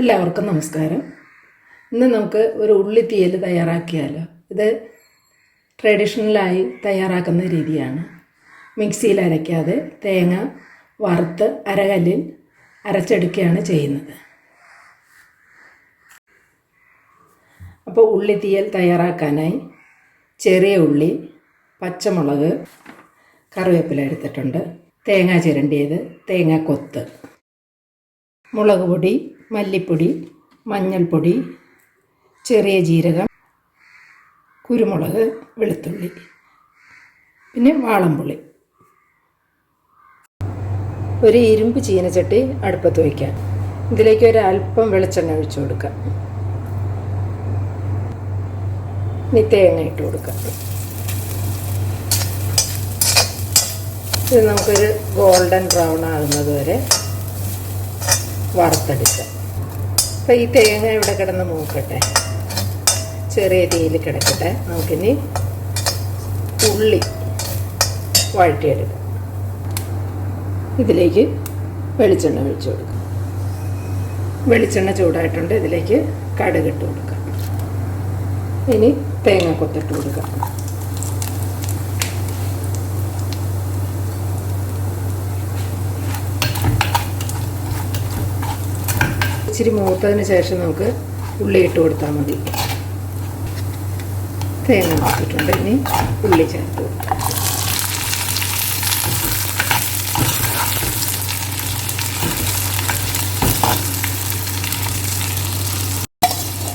എല്ലാവർക്കും നമസ്കാരം. ഇന്ന് നമുക്ക് ഒരു ഉള്ളി ഉള്ളിത്തീയൽ തയ്യാറാക്കിയാലോ ഇത് ട്രഡീഷണലായി തയ്യാറാക്കുന്ന രീതിയാണ്. മിക്സിയിൽ അരയ്ക്കാതെ തേങ്ങ വറുത്ത് അരകല്ലിൽ അരച്ചെടുക്കുകയാണ് ചെയ്യുന്നത്. അപ്പോൾ ഉള്ളി ഉള്ളിത്തീയൽ തയ്യാറാക്കാനായി ചെറിയ ഉള്ളി പച്ചമുളക് കറിവേപ്പില എടുത്തിട്ടുണ്ട്. തേങ്ങ ചിരണ്ടിയത് തേങ്ങ കൊത്ത്. മുളക് പൊടി മല്ലിപ്പൊടി മഞ്ഞൾപ്പൊടി ചെറിയ ജീരകം കുരുമുളക് വെളുത്തുള്ളി പിന്നെ വാളംപുളി. ഒരു ഇരുമ്പ് ചീനച്ചട്ടി അടുപ്പത്ത് വയ്ക്കാം. ഇതിലേക്ക് ഒരു അല്പം വെളിച്ചെണ്ണ ഒഴിച്ചു കൊടുക്കാം. ഇനി ഇട്ട് കൊടുക്കാം. ഇത് നമുക്കൊരു ഗോൾഡൻ ബ്രൗൺ ആകുന്നത് വരെ വറുത്തെടുക്കാം. അപ്പോൾ ഈ തേങ്ങ ഇവിടെ കിടന്ന് മൂക്കട്ടെ. ചെറിയ തീയിൽ കിടക്കട്ടെ. നമുക്കിനി ഉള്ളി വഴറ്റിയെടുക്കാം. ഇതിലേക്ക് വെളിച്ചെണ്ണ ഒഴിച്ചു കൊടുക്കാം. വെളിച്ചെണ്ണ ചൂടായിട്ടുണ്ട്. ഇതിലേക്ക് കടുകിട്ട് കൊടുക്കാം. ഇനി തേങ്ങ കൊത്തിട്ട് കൊടുക്കാം. ഇച്ചിരി മൂത്തതിന് ശേഷം നമുക്ക് ഉള്ളി ഇട്ട് കൊടുത്താൽ മതി. തേങ്ങ നോക്കിയിട്ടുണ്ട് ഇനി ഉള്ളി ചേർത്ത്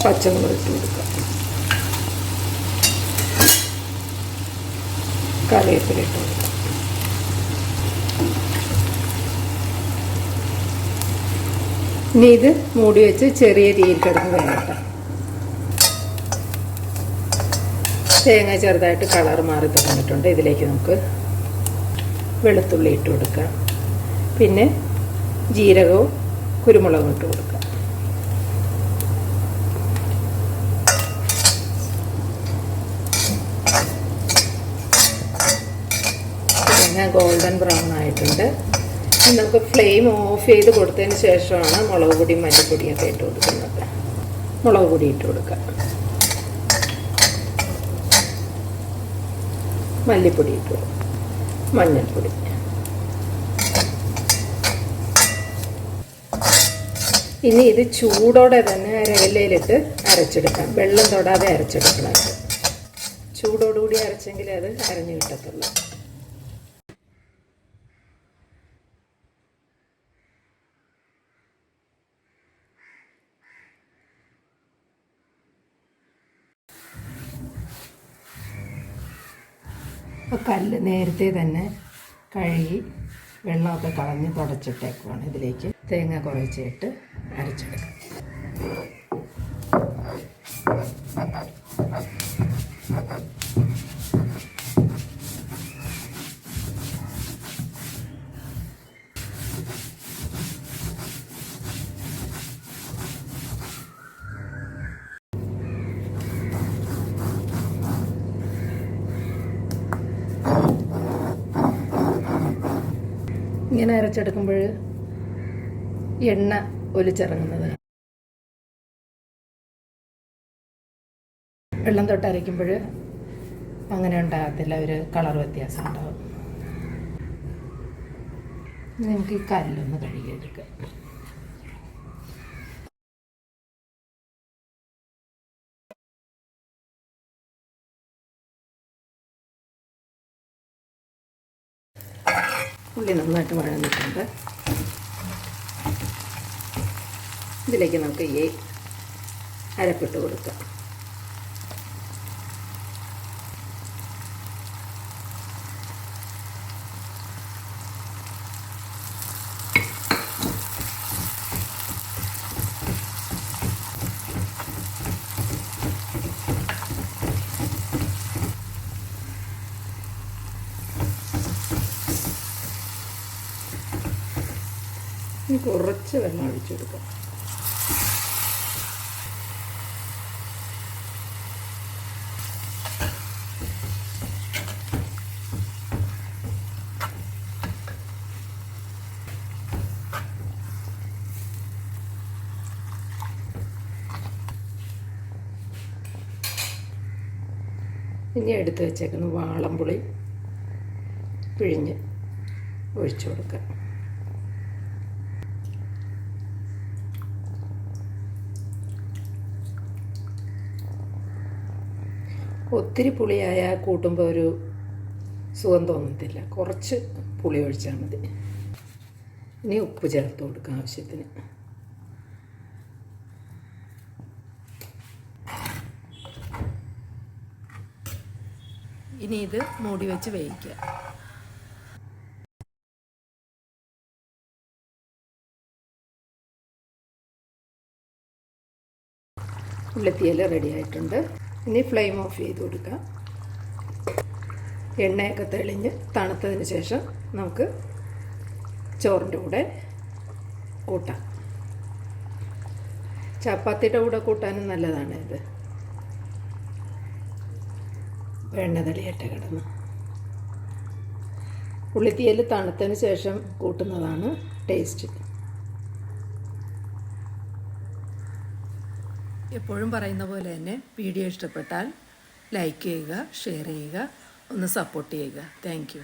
പച്ചമുളക് ഇട്ട് കൊടുക്കാം. കറിവേപ്പില ഇട്ട് കൊടുക്കാം. ഇനി ഇത് മൂടി വെച്ച് ചെറിയ തീയിൽ കിടന്ന് വേകട്ടെ തേങ്ങ ചെറുതായിട്ട് കളർ മാറി തുടങ്ങിയിട്ടുണ്ട്. ഇതിലേക്ക് നമുക്ക് വെളുത്തുള്ളി ഇട്ട് കൊടുക്കാം. പിന്നെ ജീരകവും കുരുമുളകും ഇട്ട് കൊടുക്കാം. തേങ്ങ ഗോൾഡൻ ബ്രൗൺ ആയിട്ടുണ്ട്. നമുക്ക് ഫ്ലെയിം ഓഫ് ചെയ്ത് കൊടുത്തതിന് ശേഷമാണ് മുളക് പൊടിയും മല്ലിപ്പൊടിയൊക്കെ ഇട്ട് കൊടുക്കുന്നത്. മുളക് പൊടി ഇട്ട് കൊടുക്കുക. മല്ലിപ്പൊടി ഇട്ട് കൊടുക്കുക. മഞ്ഞൾപ്പൊടി. ഇനി ഇത് ചൂടോടെ തന്നെ അരകല്ലയിലിട്ട് അരച്ചെടുക്കാം. വെള്ളം തൊടാതെ അരച്ചെടുക്കണം ചൂടോടുകൂടി അരച്ചെങ്കിലേ അത് അരഞ്ഞു കിട്ടത്തുള്ളൂ. അപ്പോൾ കല്ല് നേരത്തെ തന്നെ കഴുകി വെള്ളമൊക്കെ കളഞ്ഞ് തുടച്ചിട്ടേക്കുവാണ് ഇതിലേക്ക് തേങ്ങ കുറച്ചിട്ട് അരച്ചെടുക്കാം. ഇങ്ങനെ അരച്ചെടുക്കുമ്പോൾ എണ്ണ ഒലിച്ചിറങ്ങുന്നത്. വെള്ളം തൊട്ട് അരയ്ക്കുമ്പോൾ അങ്ങനെ ഉണ്ടാകത്തില്ല ഒരു കളർ വ്യത്യാസം ഉണ്ടാവും. ഇനി നമുക്ക് ഈ കല്ലൊന്ന് കഴുകിയെടുക്കാം. ഉള്ളി നന്നായിട്ട് വഴന്നിട്ടുണ്ട്. ഇതിലേക്ക് നമുക്ക് ഈ അരപ്പിട്ട് കൊടുക്കാം. ഇനി കുറച്ച് വെള്ളം ഒഴിച്ചു കൊടുക്കാം. ഇനി എടുത്ത് വെച്ചേക്കുന്ന വാളംപുളി പിഴിഞ്ഞ് ഒഴിച്ചു കൊടുക്കുക ഒത്തിരി പുളിയായ കൂട്ടുമ്പോൾ ഒരു സുഖം തോന്നത്തില്ല. കുറച്ച് പുളി ഒഴിച്ചാൽ മതി. ഇനി ഉപ്പ് ചേർത്ത് കൊടുക്കാം ആവശ്യത്തിന്. ഇനി ഇത് മൂടി വെച്ച് വേവിക്കുക. ഉള്ളത്തിയില റെഡി ആയിട്ടുണ്ട്. ഇനി ഫ്ലെയിം ഓഫ് ചെയ്ത് കൊടുക്കുക എണ്ണയൊക്കെ തെളിഞ്ഞ് തണുത്തതിന് ശേഷം നമുക്ക് ചോറിന്റെ കൂടെ കൂട്ടാം. ചപ്പാത്തിയുടെ കൂടെ കൂട്ടാനും നല്ലതാണ് ഇത്. എണ്ണ തെളിയട്ടെ കിടന്ന്. ഉള്ളിത്തീയൽ തണുത്തതിന് ശേഷം കൂട്ടുന്നതാണ് ടേസ്റ്റ്. എപ്പോഴും പറയുന്ന പോലെ തന്നെ വീഡിയോ ഇഷ്ടപ്പെട്ടാൽ ലൈക്ക് ചെയ്യുക ഷെയർ ചെയ്യുക ഒന്ന് സപ്പോർട്ട് ചെയ്യുക. താങ്ക്